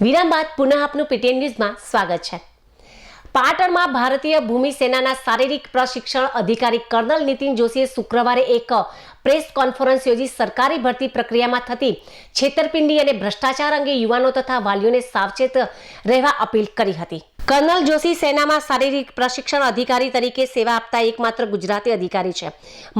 વિરામ બાદ પુનઃ આપનું પીટીએન ન્યૂઝમાં સ્વાગત છે. પાટણમાં ભારતીય ભૂમિ સેનાના શારીરિક પ્રશિક્ષણ અધિકારી કર્નલ નીતિન જોશીએ શુક્રવારે એક પ્રેસ કોન્ફરન્સ યોજી સરકારી ભરતી પ્રક્રિયામાં થતી છેતરપિંડી અને ભ્રષ્ટાચાર અંગે યુવાનો તથા વાલીઓને સાવચેત રહેવા અપીલ કરી હતી. કર્નલ જોશી સેનામાં શારીરિક પ્રશિક્ષણ અધિકારી તરીકે સેવા આપતા એકમાત્ર ગુજરાતી અધિકારી છે.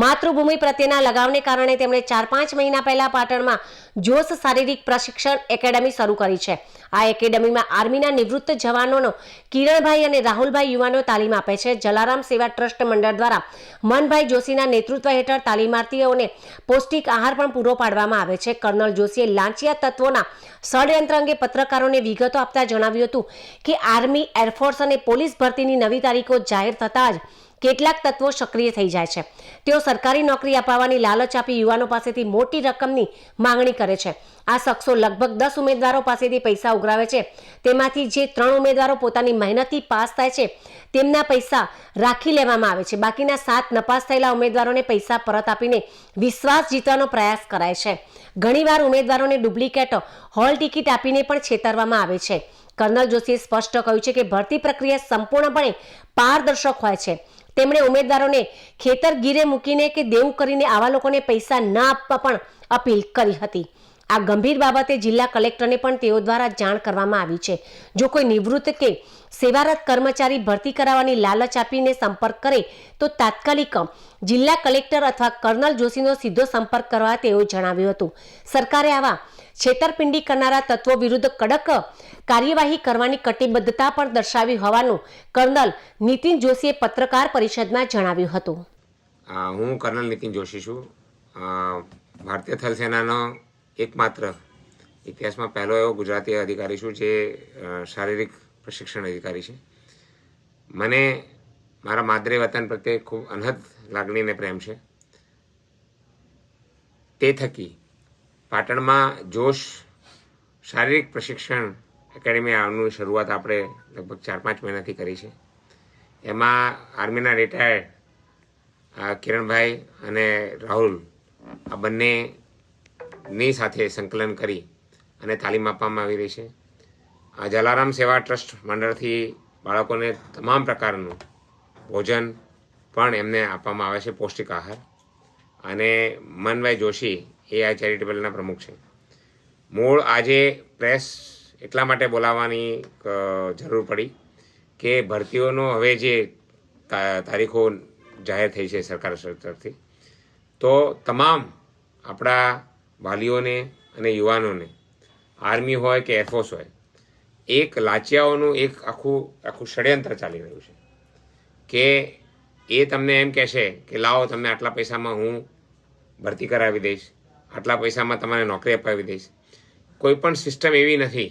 માતૃભૂમિ પ્રત્યેના લગાવને કારણે તેમણે ચાર પાંચ મહિના પહેલા પાટણમાં જોશ શારીરિક પ્રશિક્ષણ એકેડમી શરૂ કરી છે. આ એકેડમીમાં આર્મીના નિવૃત્ત જવાનોનો કિરણભાઈ અને રાહુલભાઈ યુવાનો તાલીમ આપે છે. જલારામ સેવા ટ્રસ્ટ મંડળ દ્વારા મનભાઈ જોશીના નેતૃત્વ હેઠળ તાલીમાર્થીઓને પૌષ્ટિક આહાર પણ પૂરો પાડવામાં આવે છે. કર્નલ જોશીએ લાંચિયા તત્વોના ષડયંત્ર અંગે પત્રકારોને વિગતો આપતા જણાવ્યું હતું કે, આર્મી એરફોર્સ અને પોલીસ ભરતીની નવી તારીખો જાહેર થતાં જ કેટલાક તત્વો સક્રિય થઈ જાય છે. તેઓ સરકારી નોકરી અપાવવાની લાલચ આપી યુવાનો પાસેથી મોટી રકમની માંગણી કરે છે. આ શખ્સો લગભગ દસ ઉમેદવારો પાસેથી પૈસા ઉઘરાવે છે. તેમાંથી જે ત્રણ ઉમેદવારો પોતાની મહેનતથી પાસ થાય છે, તેમના પૈસા રાખી લેવામાં આવે છે. બાકીના સાત નપાસ થયેલા ઉમેદવારોને પૈસા પરત આપીને વિશ્વાસ જીતવાનો પ્રયાસ કરાય છે. ઘણીવાર ઉમેદવારોને ડુપ્લિકેટ હોલ ટિકિટ આપીને પણ છેતરવામાં આવે છે. કર્નલ જોશીએ સ્પષ્ટ કહ્યું છે કે ભરતી પ્રક્રિયા સંપૂર્ણપણે પારદર્શક હોય છે. તેમણે ઉમેદવારોને ખેતર ગીરે મૂકીને કે દેવું કરીને આવા લોકોને પૈસા ના આપવા પણ અપીલ કરી હતી. આ ગંભીર બાબતે જિલ્લા કલેક્ટરને પણ તેઓ દ્વારા જાણ કરવામાં આવી છે. જો કોઈ નિવૃત્ત કે સેવારત કર્મચારી ભરતી કરાવવાની લાલચ આપીને સંપર્ક કરે, તો તાત્કાલિક જિલ્લા કલેક્ટર અથવા કર્નલ જોશીનો સીધો સંપર્ક કરવા તેઓ જણાવ્યું હતું. સરકારે આવા છેતરપિંડી કરનારા તત્વો વિરુદ્ધ કડક કાર્યવાહી કરવાની કટિબદ્ધતા પણ દર્શાવી હોવાનું કર્નલ નીતિન જોશીએ પત્રકાર પરિષદમાં જણાવ્યું હતું. હું કર્નલ નીતિન જોશી છું. ભારતીય થલ સેનાનો એકમાત્ર ઇતિહાસમાં પહેલો એવો ગુજરાતી અધિકારી છું? જે શારીરિક પ્રશિક્ષણ અધિકારી છે. મને મારા માદરે વતન પ્રત્યે ખૂબ અનહદ લાગણી અને પ્રેમ છે. તે થકી પાટણમાં જોશ, શારીરિક પ્રશિક્ષણ એકેડેમી આવવાની શરૂઆત આપણે લગભગ ચાર પાંચ મહિનાથી કરી છે. એમાં આર્મીના રિટાયર્ડ કિરણભાઈ અને રાહુલ આ બંનેની સાથે સંકલન કરી અને તાલીમ આપવામાં આવી રહી છે. આ જલારામ સેવા ટ્રસ્ટ મંડળથી બાળકોને તમામ પ્રકારનું ભોજન પણ એમને આપવામાં આવે છે, પૌષ્ટિક આહાર. અને મનભાઈ જોશી એ આ ચેરિટેબલના પ્રમુખ છે. મૂળ આજે પ્રેસ એટલા માટે બોલાવવાની જરૂર પડી કે ભરતીઓનો હવે જે તારીખો જાહેર થઈ છે સરકાર તરફથી, તો તમામ આપણા વાલીઓને અને યુવાનોને. આર્મી હોય કે એરફોર્સ હોય, એક લાચિયાઓનું એક આખું આખું ષડયંત્ર ચાલી રહ્યું છે. કે એ તમને એમ કહેશે કે લાવો, તમને આટલા પૈસામાં હું ભરતી કરાવી દઈશ, આટલા પૈસામાં તમારે નોકરી અપાવી દઈશ. કોઈ પણ સિસ્ટમ એવી નથી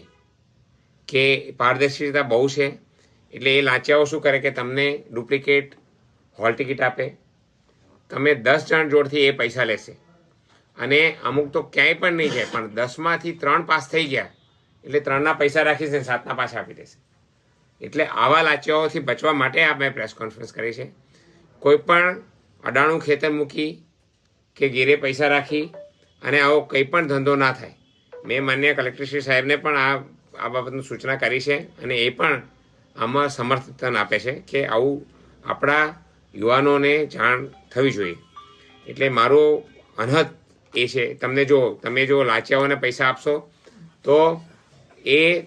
કે પારદર્શિતા બહુ છે, એટલે એ લાંચિયાઓ શું કરે કે તમને ડુપ્લિકેટ હોલ ટિકિટ આપે, તમે દસ જણ જોડથી એ પૈસા લેશે. અને અમુક તો ક્યાંય પણ નહીં જાય, પણ દસમાંથી ત્રણ પાસ થઈ ગયા, એટલે ત્રણના પૈસા રાખીશ ને સાતના પાછા આપી દેશે. એટલે આવા લાંચિયાઓથી બચવા માટે આ મેં પ્રેસ કોન્ફરન્સ કરી છે. કોઈ પણ અડાણું ખેતર મૂકી કે ગીરે પૈસા રાખી અને આવો કંઈ પણ ધંધો ના થાય. મેં માન્ય કલેક્ટરશ્રી સાહેબને પણ આ આ બાબતની સૂચના કરી છે અને એ પણ આમાં સમર્થન આપે છે કે આવું આપણા યુવાનોને જાણ થવી જોઈએ. એટલે મારો અનહદ એ છે. તમને જો, તમે જો લાંચિયાઓને પૈસા આપશો, તો એ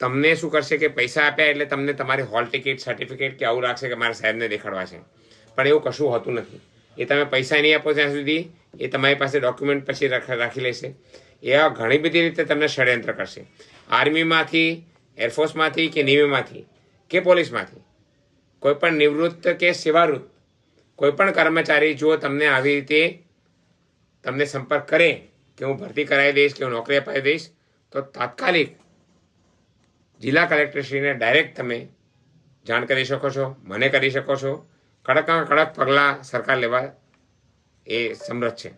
તમને શું કરશે કે પૈસા આપ્યા એટલે તમને તમારી હોલ ટિકિટ સર્ટિફિકેટ કે આવું રાખશે કે મારા સાહેબને દેખાડવા છે. પણ એવું કશું હોતું નથી. એ તમે પૈસા નહીં આપો ત્યાં સુધી એ તમારી પાસે ડોક્યુમેન્ટ પછી રાખ- લેશે. એવા ઘણી બધી રીતે તમને ષડયંત્ર કરશે. આર્મીમાંથી એરફોર્સમાંથી કે નેવીમાંથી કે પોલીસમાંથી કોઈ પણ નિવૃત્ત કે સેવાવૃત્ત કોઈ પણ કર્મચારી જો તમને આવી રીતે તમને સંપર્ક કરે કે હું ભરતી કરાવી દઈશ કે હું નોકરી અપાવી દઈશ, તો તાત્કાલિક જિલ્લા કલેક્ટરશ્રીને ડાયરેક્ટ તમે જાણ કરી શકો છો, મને કરી શકો છો. કડકમાં કડક પગલાં સરકાર લેવા એ સમરથ છે.